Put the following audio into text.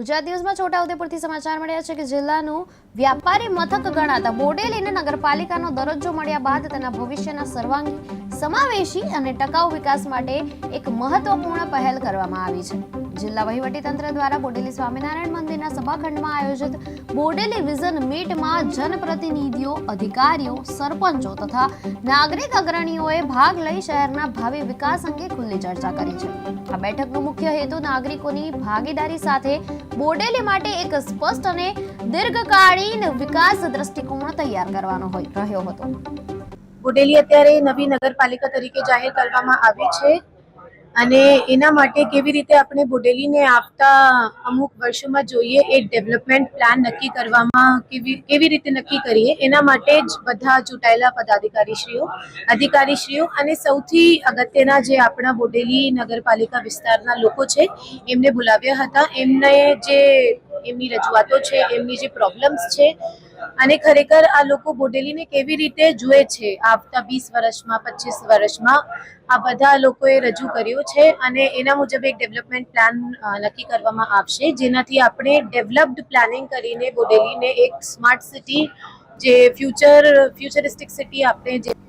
ગુજરાત ન્યૂઝમાં છોટાઉદેપુરથી સમાચાર મળ્યા છે કે જિલ્લાનું વ્યાપારી મથક ગણાતા બોડેલીને નગરપાલિકાનો દરજ્જો મળ્યા બાદ તેના ભવિષ્યના સર્વાંગી સમાવેશી અને ટકાઉ વિકાસ માટે એક મહત્વપૂર્ણ પહેલ કરવામાં આવી છે. જિલ્લા વહીવટીતંત્ર દ્વારા બોડેલી સ્વામિનારાયણ મંદિરના સભાખંડમાં આયોજિત બોડેલી વિઝન મીટમાં જનપ્રતિનિધિઓ, અધિકારીઓ, સરપંચો તથા નાગરિક અગ્રણીઓએ ભાગ લઈ શહેરના ભાવિ વિકાસ અંગે ખુલ્લી ચર્ચા કરી છે. આ બેઠકનો મુખ્ય હેતુ નાગરિકોની ભાગીદારી સાથે બોડેલી માટે એક સ્પષ્ટ અને દીર્ઘકાલીન વિકાસ દ્રષ્ટિકોણ તૈયાર કરવાનો રહ્યો હતો. બોડેલી અત્યારે નવી નગરપાલિકા તરીકે જાહેર કરવામાં આવી છે. અને એના માટે કેવી રીતે આપણે બોડેલીને આવતા અમુક વર્ષોમાં જોઈએ એક ડેવલપમેન્ટ પ્લાન નક્કી કરવામાં કેવી કેવી રીતે નક્કી કરીએ, એના માટે જ બધા ચૂંટાયેલા પદાધિકારીશ્રીઓ, અધિકારીશ્રીઓ અને સૌથી અગત્યના જે આપણા બોડેલી નગરપાલિકા વિસ્તારના લોકો છે, એમને બોલાવ્યા હતા. એમને જે, એમની રજૂઆતો છે, એમની જે પ્રોબ્લેમ્સ છે અને ખરેખર આ લોકો બોડેલીને કેવી રીતે જુએ છે? આવતા વીસ વર્ષમાં, પચીસ વર્ષમાં આ બધા લોકોએ રજૂ કર્યું છે અને એના મુજબ એક ડેવલપમેન્ટ પ્લાન નક્કી કરવામાં આવશે. જેનાથી આપણે ડેવલપ્ડ પ્લાનિંગ કરીને બોડેલીને એક સ્માર્ટ સિટી, જે ફ્યુચર, ફ્યુચરિસ્ટિક સિટી આપણે જે